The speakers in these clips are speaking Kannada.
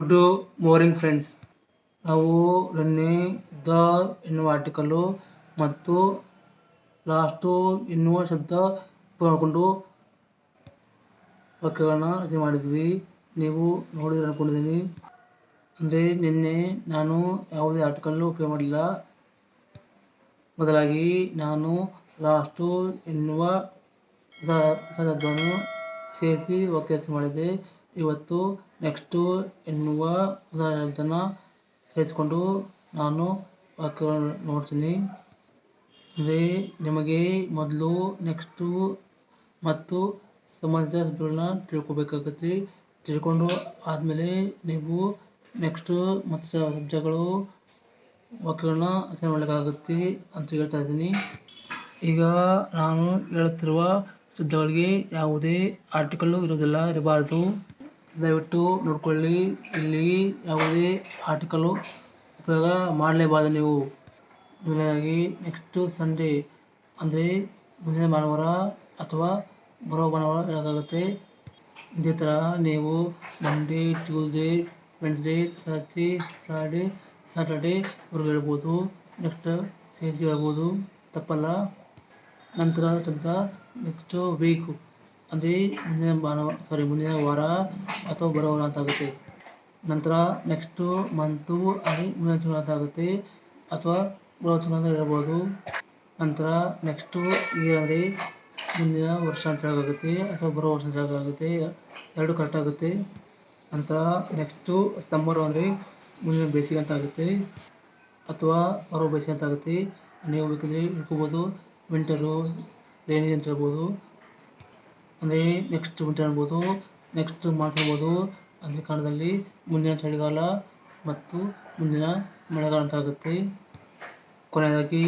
ಗುಡ್ ಮಾರ್ನಿಂಗ್ ಫ್ರೆಂಡ್ಸ್ ನಾವು ರನ್ನಿಂಗ್ ದ ಎನ್ನುವ ಆರ್ಟಿಕಲು ಮತ್ತು ಲಾಸ್ಟು ಎನ್ನುವ ಶಬ್ದ ಮಾಡಿಕೊಂಡು ವಾಕ್ಯಗಳನ್ನ ರಚನೆ ಮಾಡಿದ್ವಿ. ನೀವು ನೋಡಿದ್ರೆ ಅನ್ಕೊಂಡಿದ್ದೀನಿ ಅಂದರೆ ನಿನ್ನೆ ನಾನು ಯಾವುದೇ ಆರ್ಟಿಕಲ್ಲು ಉಪಯೋಗ ಮಾಡಿಲ್ಲ. ಬದಲಾಗಿ ನಾನು ಲಾಸ್ಟು ಎನ್ನುವ ಶಬ್ದವನ್ನು ಸೇರಿಸಿ ವಾಕ್ಯ ರಚನೆ ಮಾಡಿದೆ. ಇವತ್ತು ನೆಕ್ಸ್ಟು ಎನ್ನುವ ಶಬ್ದನ ಸೇರಿಸ್ಕೊಂಡು ನಾನು ವಾಕ್ಯಗಳನ್ನು ನೋಡ್ತೀನಿ. ಅಂದರೆ ನಿಮಗೆ ಮೊದಲು ನೆಕ್ಸ್ಟು ಮತ್ತು ಸಂಬಂಧಿತ ಶಬ್ದಗಳನ್ನ ತಿಳ್ಕೊಬೇಕಾಗತ್ತೆ. ತಿಳ್ಕೊಂಡು ಆದಮೇಲೆ ನೀವು ನೆಕ್ಸ್ಟು ಮತ್ತು ಶಬ್ದಗಳು, ವಾಕ್ಯಗಳನ್ನ ಅರ್ಥ ಮಾಡಲಿಕ್ಕಾಗುತ್ತೆ ಅಂತ ಹೇಳ್ತಾ ಇದ್ದೀನಿ. ಈಗ ನಾನು ಹೇಳುತ್ತಿರುವ ಶಬ್ದಗಳಿಗೆ ಯಾವುದೇ ಆರ್ಟಿಕಲ್ಲು ಇರೋದಿಲ್ಲ ಇರಬಾರ್ದು. ದಯವಿಟ್ಟು ನೋಡ್ಕೊಳ್ಳಿ. ಇಲ್ಲಿ ಯಾವುದೇ ಆರ್ಟಿಕಲು ಉಪಯೋಗ ಮಾಡಲೇಬಾರದು ನೀವು. ಮೊದಲನೇದಾಗಿ ನೆಕ್ಸ್ಟು ಸಂಡೇ ಅಂದರೆ ಮುಂದಿನ ಭಾನುವಾರ ಅಥವಾ ಬರೋ ಭಾನುವಾರ ಹೇಳೋಕ್ಕಾಗುತ್ತೆ ಇದೇ ಥರ ನೀವು Monday Tuesday Wednesday Thursday Friday Saturday ಇವ್ರಿಗೆ ಹೇಳ್ಬೋದು. ನೆಕ್ಸ್ಟ್ ಸೇರಿಸಿ ಹೇಳ್ಬೋದು ತಪ್ಪಲ್ಲ. ನಂತರ ಸ್ವಲ್ಪ ನೆಕ್ಸ್ಟು ವೀಕು ಅಂದರೆ ಮುಂದಿನ ಭಾನುವಾರ ಸಾರಿ ಮುಂದಿನ ವಾರ ಅಥವಾ ಬರೋ ವಾರ ಅಂತ ಆಗುತ್ತೆ ನಂತರ ನೆಕ್ಸ್ಟು ಮಂತು ಅಲ್ಲಿ ಮುಂದಿನ ತಿಂಗಳು ಅಂತ ಆಗುತ್ತೆ ಅಥವಾ ಬರೋ ತಿಂಗಳು ಅಂತ ಹೇಳ್ಬೋದು. ನಂತರ ನೆಕ್ಸ್ಟು ಇಯರ್ ಅಂದರೆ ಮುಂದಿನ ವರ್ಷ ಅಂತ ಹೇಳೋಕ್ಕಾಗುತ್ತೆ. ಅಥವಾ ಬರೋ ವರ್ಷ ಅಂತ ಹೇಳೋಕ್ಕಾಗುತ್ತೆ. ಎರಡು ಕರೆಕ್ಟ್ ಆಗುತ್ತೆ. ನಂತರ ನೆಕ್ಸ್ಟು ಸಮ್ಮರು ಅಂದರೆ ಮುಂದಿನ ಬೇಸಿಗೆ ಅಂತ ಆಗುತ್ತೆ. ಅಥವಾ ಬರೋ ಬೇಸಿಗೆ ಅಂತ ಆಗುತ್ತೆ. ನೀವು ಬೇಕಿದ್ರೆ ಇಟ್ಕೋಬೋದು ವಿಂಟರು ರೇನಿ ಅಂತ ಹೇಳ್ಬೋದು. ಅಂದರೆ ನೆಕ್ಸ್ಟ್ ವಿಂಟರ್ ಅನ್ಬೋದು ನೆಕ್ಸ್ಟ್ ಮಾನ್ಸೂನ್ ಅನ್ಬೋದು. ಅಂದರೆ ಕನ್ನಡದಲ್ಲಿ ಮುಂದಿನ ಚಳಿಗಾಲ ಮತ್ತು ಮುಂದಿನ ಮಳೆಗಾಲ ಅಂತ ಆಗುತ್ತೆ. ಕೊನೆಯದಾಗಿ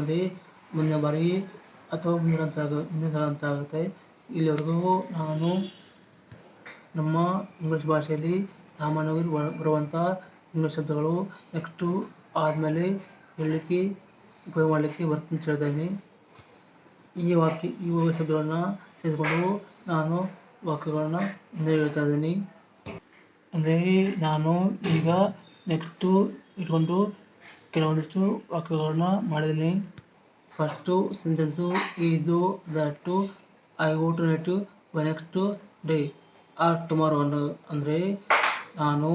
ಅಂದರೆ ಮುಂದಿನ ಬಾರಿ ಅಥವಾ ಮುಂದಿನ ಅಂತ ಮುಂದಿನ ಸಲ ಅಂತ ಆಗುತ್ತೆ. ಇಲ್ಲಿವರೆಗೂ ನಾನು ನಮ್ಮ ಇಂಗ್ಲೀಷ್ ಭಾಷೆಯಲ್ಲಿ ಸಾಮಾನ್ಯವಾಗಿ ಬರುವಂಥ ಇಂಗ್ಲೀಷ್ ಶಬ್ದಗಳು ನೆಕ್ಸ್ಟು ಆದಮೇಲೆ ಹೇಳಲಿಕ್ಕೆ, ಉಪಯೋಗ ಮಾಡಲಿಕ್ಕೆ ಬರ್ತೀನಿ ಅಂತ ಹೇಳ್ತಾ ಇದ್ದೀನಿ. ಈ ವಾಕ್ಯ ಈ ಶಬ್ದಗಳನ್ನ ಸೇರಿಸಿಕೊಂಡು ನಾನು ವಾಕ್ಯಗಳನ್ನ ಹೇಳ್ತಾ ಇದ್ದೀನಿ. ಅಂದರೆ ನಾನು ಈಗ ನೆಕ್ಸ್ಟು ಇಟ್ಕೊಂಡು ಕೆಲವೊಂದಿಷ್ಟು ವಾಕ್ಯಗಳನ್ನ ಮಾಡಿದ್ದೀನಿ. ಫಸ್ಟು ಸೆಂಟೆನ್ಸು ಇದು that I go to net by next day or tomorrow ಅನ್ನೋ, ಅಂದರೆ ನಾನು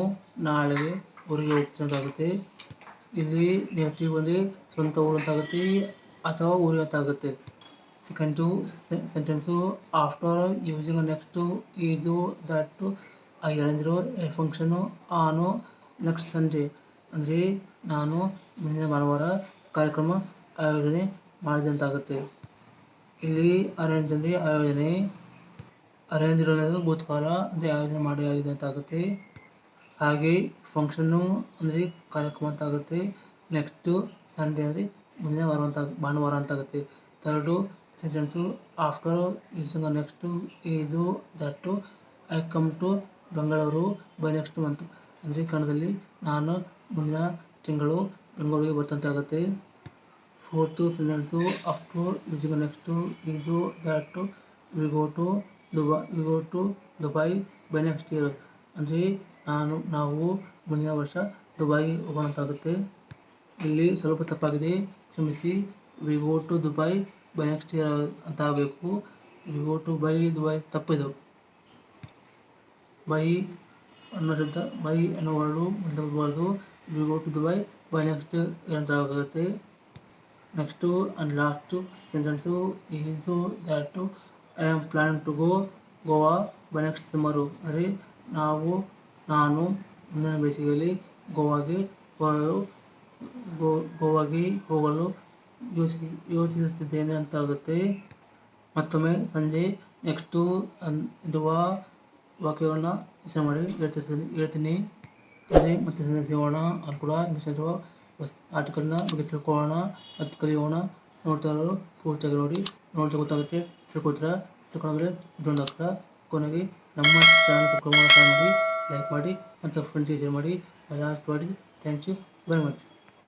ನಾಳೆಗೆ ಊರಿಗೆ ಹೋಗ್ತಾಗುತ್ತೆ ಇಲ್ಲಿ ನೆಕ್ಸ್ಟಿಗೆ ಬಂದು ಸ್ವಂತ ಊರು ಅಂತಾಗುತ್ತೆ ಅಥವಾ ಊರಿಗೆ ಅಂತ ಆಗುತ್ತೆ. Second sentence after using next is that I arranged a function on next ಸಂಜೆ ಅಂದರೆ ನಾನು ಮುಂದಿನ ಭಾನುವಾರ ಕಾರ್ಯಕ್ರಮ ಆಯೋಜನೆ ಮಾಡಿದೆ ಅಂತ ಆಗುತ್ತೆ ಇಲ್ಲಿ ಅರೇಂಜ್ ಅಂದರೆ ಆಯೋಜನೆ ಅರೇಂಜ್ ಅನ್ನೋದು ಭೂತಕಾಲ ಅಂದರೆ ಆಯೋಜನೆ ಮಾಡಿ ಆಗಿದೆ ಅಂತ ಆಗುತ್ತೆ ಹಾಗೆ ಫಂಕ್ಷನ್ನು ಅಂದರೆ ಕಾರ್ಯಕ್ರಮ ಅಂತ ಆಗುತ್ತೆ ನೆಕ್ಸ್ಟು ಸಂಡೇ ಅಂದರೆ ಮುಂದಿನ ವಾರ ಅಂತ, ಭಾನುವಾರ ಅಂತ ಆಗುತ್ತೆ third sentence after using next that I come to Bengaluru by next month ಅಂದರೆ ಕನ್ನಡದಲ್ಲಿ ನಾನು ಮುಂದಿನ ತಿಂಗಳು ಬೆಂಗಳೂರಿಗೆ ಬರ್ತಂತೆ ಆಗುತ್ತೆ. Fourth sentence after using next is that we go to Dubai we go to Dubai by next year ಅಂದರೆ ನಾನು, ನಾವು ಮುಂದಿನ ವರ್ಷ ದುಬೈಗೆ ಹೋಗೋಣ ಇಲ್ಲಿ ಸ್ವಲ್ಪ ತಪ್ಪಾಗಿದೆ. ಕ್ಷಮಿಸಿ we go to Dubai by next year ಅಂತ ಆಗಬೇಕು ಗೋ ಟು ಬೈ ದುಬೈ ತಪ್ಪಿದು ಬೈ ಅನ್ನೋ ಶಬ್ದ ಬೈ ಅನ್ನೋ ವರ್ಡು ಮೊದಲು we go to Dubai by next ಅಂತ ಆಗುತ್ತೆ ನೆಕ್ಸ್ಟು ಆ್ಯಂಡ್ ಲಾಸ್ಟು ಸೆಂಟೆನ್ಸು ಇದು that I am plan to go Goa by next summer ಅಂದರೆ ನಾವು, ನಾನು ಮುಂದಿನ ಬೇಸಿಗೆಯಲ್ಲಿ ಗೋವಾಗೆ ಹೋಗಲು ಗೋ ಗೋವಾಗೆ ಹೋಗಲು ಯೋಚಿ, ಯೋಚಿಸುತ್ತಿದ್ದೇನೆ ಅಂತ ಆಗುತ್ತೆ ಮತ್ತೊಮ್ಮೆ ಸಂಜೆ ನೆಕ್ಸ್ಟು ಇರುವ ವಾಕ್ಯಗಳನ್ನ ಯೋಚನೆ ಮಾಡಿ ಹೇಳ್ತಿರ್ತೀನಿ, ಹೇಳ್ತೀನಿ. ಅದೇ ಮತ್ತೆ ಸಂಜೆ ಸಿಗೋಣ ಅಲ್ಲಿ ಕೂಡ ಹೊಸ ಆರ್ಟಿಕಲ್ನ ಬಗ್ಗೆ ತಿಳ್ಕೊಳ್ಳೋಣ ಮತ್ತು ಕಲಿಯೋಣ. ನೋಡ್ತಾ ಇರೋರು ಪೂರ್ತಿಯಾಗಿ ನೋಡಿ. ನೋಡಿದ್ರೆ ಗೊತ್ತಾಗುತ್ತೆ. ತಿಳ್ಕೊಳ್ತೀರಾ? ತಿಳ್ಕೊಂಡ್ರೆ ಇದೊಂದು ಅಕ್ಷರ ಕೊನೆಗೆ ನಮ್ಮ ಚಾನಲ್ ಸಬ್ಸ್ಕ್ರೈಬ್ ಮಾಡಿ ಲೈಕ್ ಮಾಡಿ ಮತ್ತು ಫ್ರೆಂಡ್ಸ್ಗೆ ಶೇರ್ ಮಾಡಿ. ಲಾಸ್ಟ್ ಮಾಡಿ ಥ್ಯಾಂಕ್ ಯು ವೆರಿ ಮಚ್